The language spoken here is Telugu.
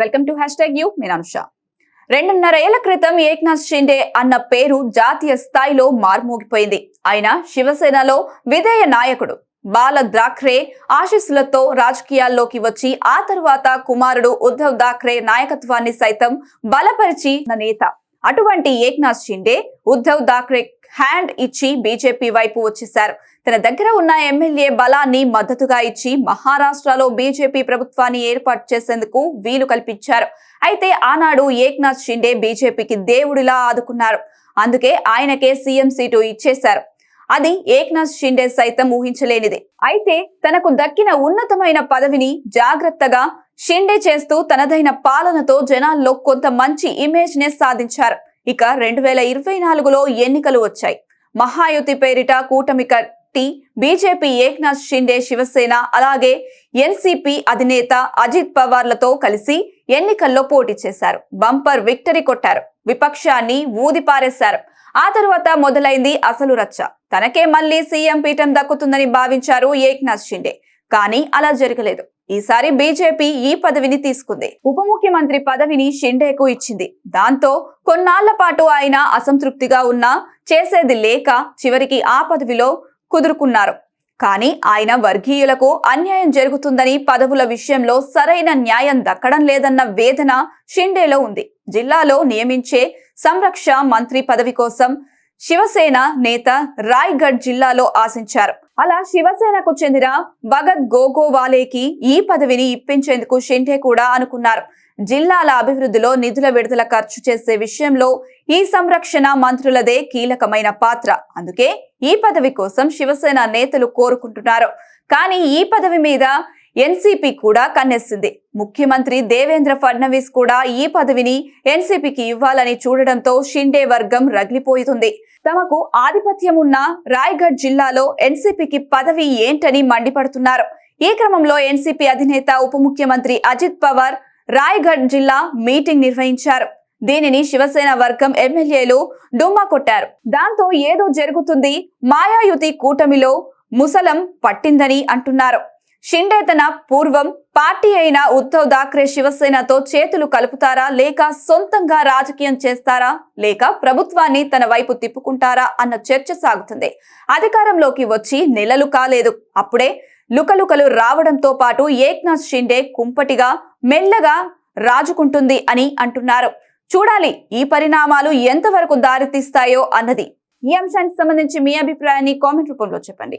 Welcome to hashtag U నేను అనుష రెండున్నర ఏళ్ళ క్రితం ఏక్నాథ్ షిండే అన్న పేరు జాతీయ స్థాయిలో మార్మోగిపోయింది. ఆయన శివసేనలో విధేయ నాయకుడు బాల థాక్రే ఆశీస్సులతో రాజకీయాల్లోకి వచ్చి ఆ తర్వాత కుమారుడు ఉద్ధవ్ దాఖ్రే నాయకత్వాన్ని సైతం బలపరిచి నేత. అటువంటి ఏక్నాథ్ షిండే ఉద్ధవ్ దాఖ్రే హ్యాండ్ ఇచ్చి బీజేపీ వైపు వచ్చేశారు. తన దగ్గర ఉన్న ఎమ్మెల్యే బలాన్ని మద్దతుగా ఇచ్చి మహారాష్ట్రలో బీజేపీ ప్రభుత్వాన్ని ఏర్పాటు చేసేందుకు వీలు కల్పించారు. అయితే ఆనాడు ఏక్నాథ్ షిండే బీజేపీకి దేవుడిలా ఆదుకున్నారు. అందుకే ఆయనకే సీఎం సీటు ఇచ్చేశారు. అది ఏక్నాథ్ షిండే సైతం ఊహించలేనిది. అయితే తనకు దక్కిన ఉన్నతమైన పదవిని జాగ్రత్తగా షిండే చేస్తూ తనదైన పాలనతో జనాల్లో కొంత మంచి ఇమేజ్ నే సాధించారు. ఇక రెండు వేల ఇరవై నాలుగులో ఎన్నికలు వచ్చాయి. మహాయుతి పేరిట కూటమి కట్టి బీజేపీ ఏక్నాథ్ షిండే శివసేన అలాగే ఎన్సిపి అధినేత అజిత్ పవార్లతో కలిసి ఎన్నికల్లో పోటీ చేశారు. బంపర్ విక్టరీ కొట్టారు. విపక్షాన్ని ఊదిపారేశారు. ఆ తరువాత మొదలైంది అసలు రచ్చ. తనకే మళ్ళీ సీఎం పీఠం దక్కుతుందని భావించారు ఏక్నాథ్ షిండే. కానీ అలా జరగలేదు. ఈసారి బీజేపీ ఈ పదవిని తీసుకుంది. ఉప ముఖ్యమంత్రి పదవిని షిండేకు ఇచ్చింది. దాంతో కొన్నాళ్ళ పాటు ఆయన అసంతృప్తిగా ఉన్నా చేసేది లేక చివరికి ఆ పదవిలో కుదురుకున్నారు. కానీ ఆయన వర్గీయులకు అన్యాయం జరుగుతుందని పదవుల విషయంలో సరైన న్యాయం దక్కడం లేదన్న వేదన షిండేలో ఉంది. జిల్లాలో నియమించే సంరక్ష మంత్రి పదవి కోసం శివసేన నేత రాయ్గఢ్ జిల్లాలో ఆశించారు. అలా శివసేనకు చెందిన భగత్ గోగోవాలేకి ఈ పదవిని ఇప్పించేందుకు షిండే కూడా అనుకున్నారు. జిల్లాల అభివృద్ధిలో నిధుల విడుదల ఖర్చు చేసే విషయంలో ఈ సంరక్షణ మంత్రులదే కీలకమైన పాత్ర. అందుకే ఈ పదవి కోసం శివసేన నేతలు కోరుకుంటున్నారు. కానీ ఈ పదవి మీద ఎన్సీపీ కూడా కన్నెస్సింది ముఖ్యమంత్రి దేవేంద్ర ఫడ్నవీస్ కూడా ఈ పదవిని ఎన్సీపీకి ఇవ్వాలని చూడడంతో షిండే వర్గం రగిలిపోతుంది. తమకు ఆధిపత్యం ఉన్న రాయ్గఢ్ జిల్లాలో ఎన్సీపీకి పదవి ఏంటని మండిపడుతున్నారు. ఈ క్రమంలో ఎన్సీపీ అధినేత ఉప ముఖ్యమంత్రి అజిత్ పవార్ రాయ్గఢ్ జిల్లా మీటింగ్ నిర్వహించారు. దీనిని శివసేన వర్గం ఎమ్మెల్యేలు డుమ్మా కొట్టారు. దాంతో ఏదో జరుగుతుంది మాయాయుతి కూటమిలో ముసలం పట్టిందని అంటున్నారు. షిండే తన పూర్వం పార్టీ అయిన ఉద్ధవ్ థాక్రే శివసేనతో చేతులు కలుపుతారా లేక సొంతంగా రాజకీయం చేస్తారా లేక ప్రభుత్వాన్ని తన వైపు తిప్పుకుంటారా అన్న చర్చ సాగుతుంది. అధికారంలోకి వచ్చి నెలలు కాలేదు. అప్పుడే లుకలుకలు రావడంతో పాటు ఏక్నాథ్ షిండే కుంపటిగా మెల్లగా రాజుకుంటుంది అని అంటున్నారు. చూడాలి ఈ పరిణామాలు ఎంతవరకు దారితీస్తాయో అన్నది. ఈ అంశానికి సంబంధించి మీ అభిప్రాయాన్ని కామెంట్ రూపంలో చెప్పండి.